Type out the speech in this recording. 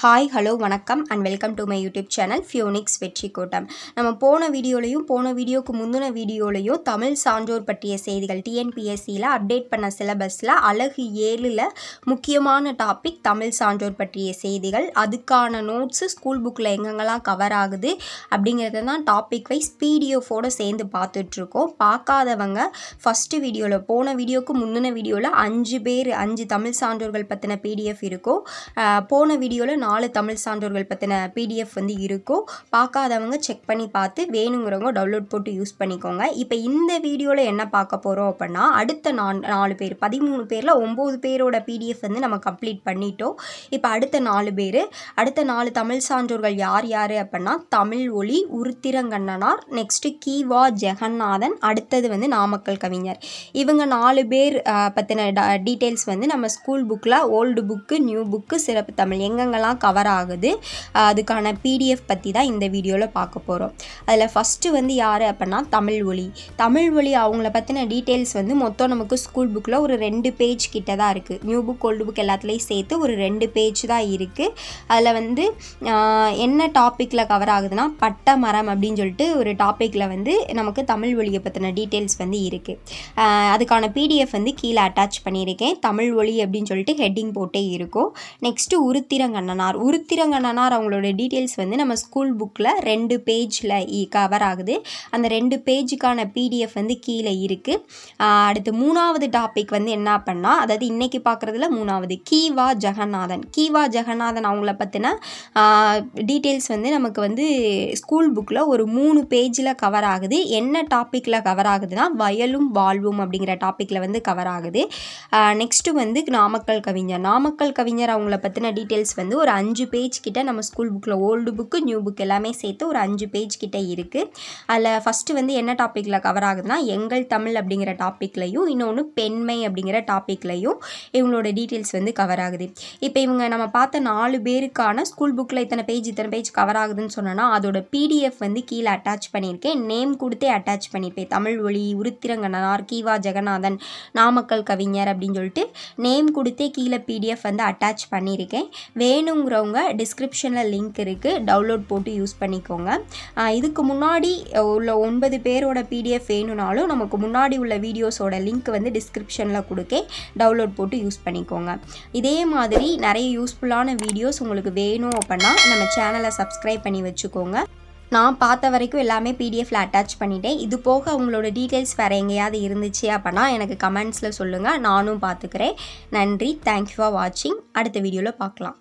Hi hello வணக்கம் and welcome to my YouTube channel Phoenix Vetri Kottam நம்ம போன வீடியோலையும் போன வீடியோக்கு முந்தின வீடியோலையும் தமிழ் சான்றோர் பற்றிய செய்திகள் டிஎன்பிஎஸ்சியில் அப்டேட் பண்ண சிலபஸில் அழகு ஏழில் முக்கியமான டாபிக் தமிழ் சான்றோர் பற்றிய செய்திகள். அதுக்கான நோட்ஸு ஸ்கூல் புக்கில் எங்கெங்கெல்லாம் கவர் ஆகுது அப்படிங்கிறத தான் டாபிக் வைஸ் பிடிஎஃபோடு சேர்ந்து பார்த்துட்ருக்கோம். பார்க்காதவங்க ஃபஸ்ட்டு வீடியோவில் போன வீடியோக்கு முந்தின வீடியோவில் அஞ்சு பேர் அஞ்சு தமிழ் சான்றோர்கள் பற்றின பிடிஎஃப் இருக்கும். போன வீடியோவில் நாலு தமிழ் சான்றோர்கள் பற்றின பிடிஎஃப் வந்து இருக்கும். பார்க்காதவங்க செக் பண்ணி பார்த்து வேணுங்கிறவங்க டவுன்லோட் போட்டு யூஸ் பண்ணிக்கோங்க. இப்போ இந்த வீடியோவில் என்ன பார்க்க போகிறோம் அப்படின்னா அடுத்த நான் நாலு பேர் பதிமூணு பேரில் ஒம்பது பேரோட பிடிஎஃப் வந்து நம்ம கம்ப்ளீட் பண்ணிட்டோம். இப்போ அடுத்த நாலு பேர் அடுத்த நாலு தமிழ் சான்றோர்கள் யார் யார் அப்படின்னா தமிழ் ஒளி உருத்திரங்கண்ணனார் நெக்ஸ்ட்டு கீவா ஜெகநாதன் அடுத்தது வந்து நாமக்கல் கவிஞர். இவங்க நாலு பேர் பற்றின டீட்டெயில்ஸ் வந்து நம்ம ஸ்கூல் புக்கில் ஓல்டு புக்கு நியூ புக்கு சிறப்பு தமிழ். எங்கெங்கெல்லாம் கவர் ஆகுது. அதுக்கான பிடிஎஃப் பற்றி தான் இந்த வீடியோவில் பார்க்க போகிறோம் அதில் ஃபஸ்ட்டு வந்து யார் அப்படின்னா தமிழ் ஒளி. தமிழ் ஒளி அவங்கள பற்றின டீட்டெயில்ஸ் வந்து மொத்தம் நமக்கு ஸ்கூல் புக்கில் ஒரு ரெண்டு பேஜ் கிட்ட தான் இருக்குது நியூ புக் ஓல்டு புக் எல்லாத்துலேயும் சேர்த்து ஒரு ரெண்டு பேஜ் தான் இருக்குது அதில் வந்து என்ன டாப்பிக்கில் கவர் ஆகுதுன்னா பட்டை மரம் அப்படின்னு சொல்லிட்டு ஒரு டாப்பிக்கில் வந்து நமக்கு தமிழ் ஒளியை பற்றின டீட்டெயில்ஸ் வந்து இருக்குது அதுக்கான பிடிஎஃப் வந்து கீழே அட்டாச் பண்ணியிருக்கேன். தமிழ் ஒளி அப்படின்னு சொல்லிட்டு ஹெட்டிங் போட்டே இருக்கும். நெக்ஸ்ட்டு உருத்திரங்கண்ணனார் உருத்திரங்கண்ணனார் அவங்களோட டீட்டெயில்ஸ் வந்து நம்ம ஸ்கூல் புக்கில் ரெண்டு பேஜில் கவர் ஆகுது. அந்த ரெண்டு பேஜுக்கான பிடிஎஃப் வந்து கீழே இருக்குது அடுத்து மூணாவது டாபிக் வந்து என்ன பண்ணால் அதாவது இன்றைக்கி பார்க்குறதுல மூணாவது கீவா ஜெகநாதன். கீவா ஜெகநாதன் அவங்கள பற்றின டீட்டெயில்ஸ் வந்து நமக்கு வந்து ஸ்கூல் புக்கில் ஒரு மூணு பேஜில் கவர் ஆகுது. என்ன டாப்பிக்கில் கவர் ஆகுதுன்னா வயலும் வாழ்வும் அப்படிங்கிற டாப்பிக்கில் வந்து கவர் ஆகுது. நெக்ஸ்ட்டு வந்து நாமக்கல் கவிஞர். நாமக்கல் கவிஞர் அவங்கள பற்றின டீட்டெயில்ஸ் வந்து ஒரு அஞ்சு பேஜ் கிட்ட நம்ம ஸ்கூல் புக்கில் ஓல்டு புக்கு நியூ புக் எல்லாமே சேர்த்து ஒரு அஞ்சு பேஜ் கிட்ட இருக்குது அதில் ஃபஸ்ட்டு வந்து என்ன டாப்பிக்கில் கவர் ஆகுதுன்னா எங்கள் தமிழ் அப்படிங்கிற டாப்பிக்லையும் இன்னொன்று பெண்மை அப்படிங்கிற டாப்பிக்லையும் இவங்களோட டீட்டெயில்ஸ் வந்து கவர் ஆகுது. இப்போ இவங்க நம்ம பார்த்த நாலு பேருக்கான ஸ்கூல் புக்கில் இத்தனை பேஜ் இத்தனை பேஜ் கவர் ஆகுதுன்னு சொன்னோன்னா அதோட பிடிஎஃப் வந்து கீழே அட்டாச் பண்ணியிருக்கேன். நேம் கொடுத்தே அட்டாச் பண்ணியிருப்பேன். தமிழ் ஒளி உருத்திரங்கனார் கீவா ஜெகநாதன் நாமக்கல் கவிஞர் அப்படின்னு சொல்லிட்டு நேம் கொடுத்தே கீழே பிடிஎஃப் வந்து அட்டாச் பண்ணியிருக்கேன். வேணுங்க வேணுங்கிறவங்க டிஸ்கிரிப்ஷனில் லிங்க் இருக்குது டவுன்லோட் போட்டு யூஸ் பண்ணிக்கோங்க. இதுக்கு முன்னாடி உள்ள ஒன்பது பேரோட பிடிஎஃப் வேணும்னாலும் நமக்கு முன்னாடி உள்ள வீடியோஸோட லிங்க் வந்து டிஸ்கிரிப்ஷனில் கொடுக்கே டவுன்லோட் போட்டு யூஸ் பண்ணிக்கோங்க. இதே மாதிரி நிறைய யூஸ்ஃபுல்லான வீடியோஸ் உங்களுக்கு வேணும் அப்படின்னா நம்ம சேனலை சப்ஸ்கிரைப் பண்ணி வச்சுக்கோங்க. நான் பார்த்த வரைக்கும் எல்லாமே பிடிஎஃப்ல அட்டாச் பண்ணிட்டேன். இது போக அவங்களோட டீட்டெயில்ஸ் வேறு எங்கேயாவது இருந்துச்சு அப்படின்னா எனக்கு கமெண்ட்ஸில் சொல்லுங்கள் நானும் பார்த்துக்கிறேன். நன்றி. தேங்க்யூ ஃபார் வாட்சிங் அடுத்த வீடியோவில் பார்க்கலாம்.